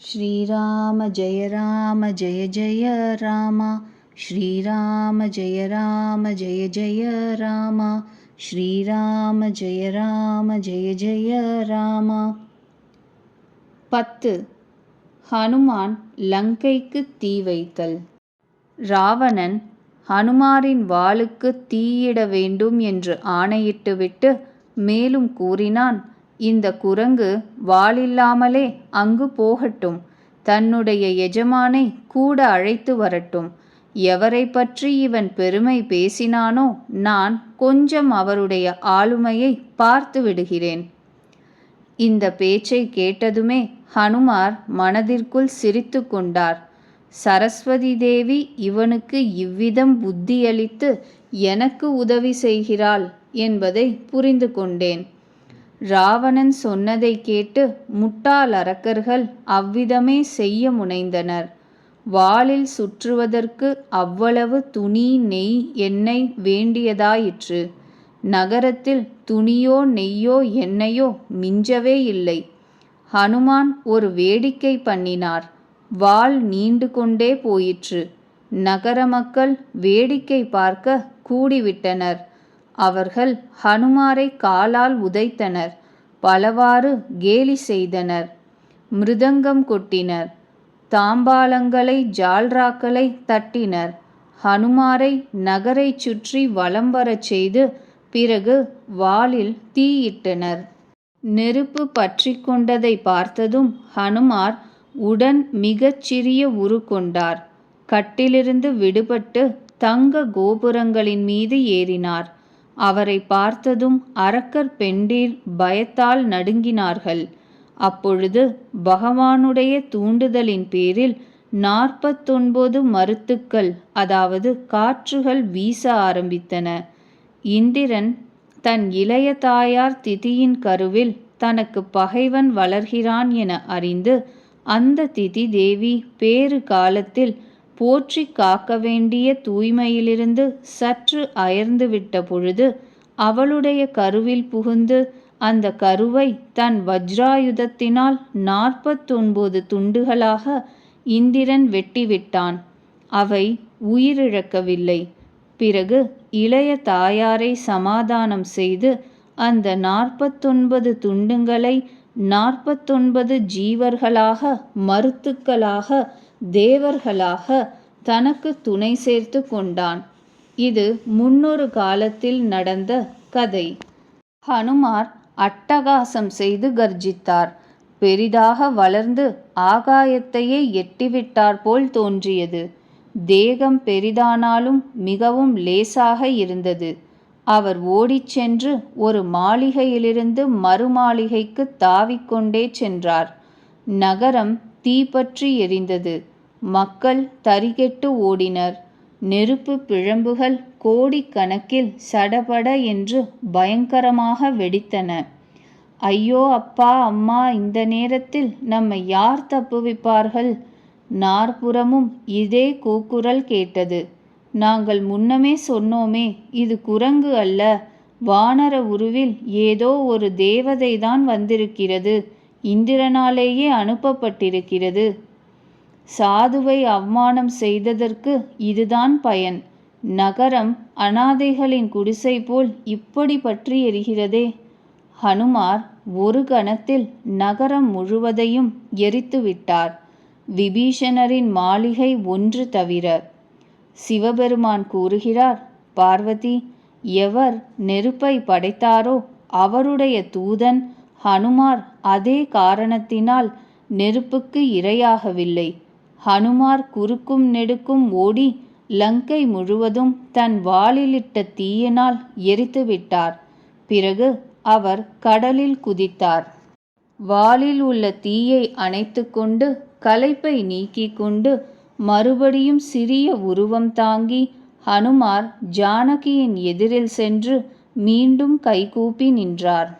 श्रीराम जय राम जय जय राम श्रीराम जय राम जय जय राम श्रीराम जय राम जय जय राम பத்து ஹனுமான் லங்கைக்கு தீ வைத்தல் ராவணன் ஹனுமாரின் வாளுக்கு தீயிட வேண்டும் என்று ஆணையிட்டுவிட்டு மேலும் கூறினான் இந்த குரங்கு வாளில்லாமலே அங்கு போகட்டும். தன்னுடைய எஜமானை கூட அழைத்து வரட்டும். எவரை பற்றி இவன் பெருமை பேசினானோ நான் கொஞ்சம் அவருடைய ஆளுமையை பார்த்து விடுகிறேன். இந்த பேச்சை கேட்டதுமே ஹனுமார் மனதிற்குள் சிரித்து கொண்டார். சரஸ்வதி தேவி இவனுக்கு இவ்விதம் புத்தியளித்து எனக்கு உதவி செய்கிறாள் என்பதை புரிந்து கொண்டேன். ராவணன் சொன்னதை கேட்டு முட்டாள் அரக்கர்கள் அவ்விதமே செய்ய முனைந்தனர். வாளில் சுற்றுவதற்கு அவ்வளவு துணி நெய் எண்ணெய் வேண்டியதாயிற்று. நகரத்தில் துணியோ நெய்யோ எண்ணெயோ மிஞ்சவே இல்லை. ஹனுமான் ஒரு வேடிக்கை பண்ணினார். வாள் நீண்டு கொண்டே போயிற்று. நகர மக்கள் வேடிக்கை பார்க்க கூடிவிட்டனர். அவர்கள் ஹனுமாரை காலால் உதைத்தனர். பலவாறு கேலி செய்தனர். மிருதங்கம் கொட்டினர். தாம்பாலங்களை ஜால்ராக்களை தட்டினர். ஹனுமாரை நகரை சுற்றி வலம் வரச் செய்து பிறகு வாளில் தீயிட்டனர். நெருப்பு பற்றி கொண்டதை பார்த்ததும் ஹனுமார் உடன் மிகச் சிறிய உரு கொண்டார். கட்டிலிருந்து விடுபட்டு தங்க கோபுரங்களின் மீது ஏறினார். அவரை பார்த்ததும் அரக்கர் பெண்டீர் பயத்தால் நடுங்கினார்கள். அப்பொழுது பகவானுடைய தூண்டுதலின் பேரில் நாற்பத்தொன்பது மருத்துக்கள் அதாவது காற்றுகள் வீச ஆரம்பித்தன. இந்திரன் தன் இளைய தாயார் திதியின் கருவில் தனக்கு பகைவன் வளர்கிறான் என அறிந்து அந்த திதி தேவி பேறு காலத்தில் போற்றி காக்க வேண்டிய தூய்மையிலிருந்து சற்று அயர்ந்துவிட்ட பொழுது அவளுடைய கருவில் புகுந்து அந்த கருவை தன் வஜ்ராயுதத்தினால் நாற்பத்தொன்பது துண்டுகளாக இந்திரன் வெட்டிவிட்டான். அவை உயிரிழக்கவில்லை. பிறகு இளைய தாயாரை சமாதானம் செய்து அந்த நாற்பத்தொன்பது துண்டுங்களை நாற்பத்தொன்பது ஜீவர்களாக மருத்துக்களாக தேவர்களாக தனக்கு துணை சேர்த்து கொண்டான். இது முன்னொரு காலத்தில் நடந்த கதை. ஹனுமார் அட்டகாசம் செய்து கர்ஜித்தார். பெரிதாக வளர்ந்து ஆகாயத்தையே எட்டிவிட்டார் போல் தோன்றியது. தேகம் பெரிதானாலும் மிகவும் லேசாக இருந்தது. அவர் ஓடிச் சென்று ஒரு மாளிகையிலிருந்து மறுமாளிகைக்கு தாவிக்கொண்டே சென்றார். நகரம் தீப்பற்றி எரிந்தது. மக்கள் தரிகெட்டு ஓடினர். நெருப்பு பிழம்புகள் கோடிக்கணக்கில் சடபட என்று பயங்கரமாக வெடித்தன. ஐயோ அப்பா அம்மா இந்த நேரத்தில் நம்மை யார் தப்புவிப்பார்கள்? நாற்புறமும் இதே கூக்குரல் கேட்டது. நாங்கள் முன்னமே சொன்னோமே இது குரங்கு அல்ல. வானர உருவில் ஏதோ ஒரு தேவதைதான் வந்திருக்கிறது. இந்திரனாலேயே அனுப்பப்பட்டிருக்கிறது. சாதுவை அவமானம் செய்ததற்கு இதுதான் பயன். நகரம் அனாதைகளின் குடிசை போல் இப்படி பற்றி எரிகிறதே. ஹனுமார் ஒரு கணத்தில் நகரம் முழுவதையும் எரித்து விட்டார். விபீஷணரின் மாளிகை ஒன்று தவிர. சிவபெருமான் கூறுகிறார் பார்வதி எவர் நெருப்பை படைத்தாரோ அவருடைய தூதன் ஹனுமார் அதே காரணத்தினால் நெருப்புக்கு இரையாகவில்லை. ஹனுமார் குறுக்கும் நெடுக்கும் ஓடி லங்கை முழுவதும் தன் வாளிலிட்ட தீயினால் எரித்துவிட்டார் பிறகு அவர் கடலில் குதித்தார். வாளில் உள்ள தீயை அணைத்து கொண்டு களைப்பை நீக்கிக் கொண்டு மறுபடியும் சிறிய உருவம் தாங்கி ஹனுமார் ஜானகியின் எதிரில் சென்று மீண்டும் கைகூப்பி நின்றார்.